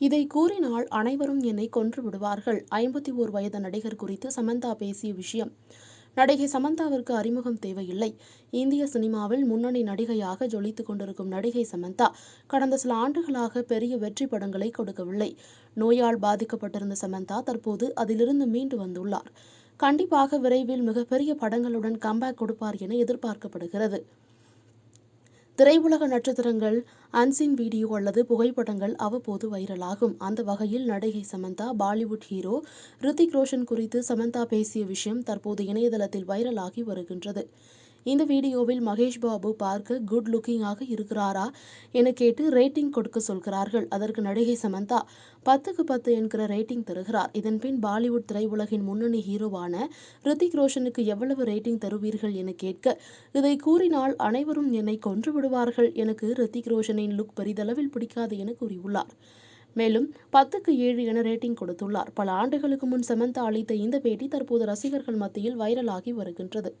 இதை கூறினால் அனைவரும் என்னை கொன்று விடுவார்கள். ஐம்பத்தி ஓர் வயது நடிகர் குறித்து சமந்தா பேசிய விஷயம். நடிகை சமந்தாவிற்கு அறிமுகம் தேவையில்லை. இந்திய சினிமாவில் முன்னணி நடிகையாக ஜொலித்துக் கொண்டிருக்கும் நடிகை சமந்தா கடந்த சில ஆண்டுகளாக பெரிய வெற்றி படங்களை கொடுக்கவில்லை. நோயால் பாதிக்கப்பட்டிருந்த சமந்தா தற்போது அதிலிருந்து மீண்டு வந்துள்ளார். கண்டிப்பாக விரைவில் மிகப்பெரிய படங்களுடன் கம்பேக் கொடுப்பார் என எதிர்பார்க்கப்படுகிறது. திரையுலக நட்சத்திரங்கள் அன்சின் வீடியோ அல்லது புகைப்படங்கள் அவ்வப்போது வைரலாகும். அந்த வகையில் நடிகை சமந்தா பாலிவுட் ஹீரோ ரித்திக் ரோஷன் குறித்து சமந்தா பேசிய விஷயம் தற்போது இணையதளத்தில் வைரலாகி வருகின்றது. இந்த வீடியோவில் மகேஷ் பாபு பார்க்க குட் லுக்கிங்காக இருக்கிறாரா என கேட்டு ரேட்டிங் கொடுக்க சொல்கிறார்கள். அதற்கு நடிகை சமந்தா பத்துக்கு பத்து என்கிற ரேட்டிங் தருகிறார். இதன்பின் பாலிவுட் திரையுலகின் முன்னணி ஹீரோவான ரித்திக் ரோஷனுக்கு எவ்வளவு ரேட்டிங் தருவீர்கள் என கேட்க இதை கூறினால் அனைவரும் என்னை கொன்று விடுவார்கள் எனக்கு ரித்திக் ரோஷனின் லுக் பெரிதளவில் பிடிக்காது என கூறியுள்ளார். மேலும் பத்துக்கு ஏழு என ரேட்டிங் கொடுத்துள்ளார். பல ஆண்டுகளுக்கு முன் சமந்தா அளித்த இந்த பேட்டி தற்போது ரசிகர்கள் மத்தியில் வைரலாகி வருகின்றது.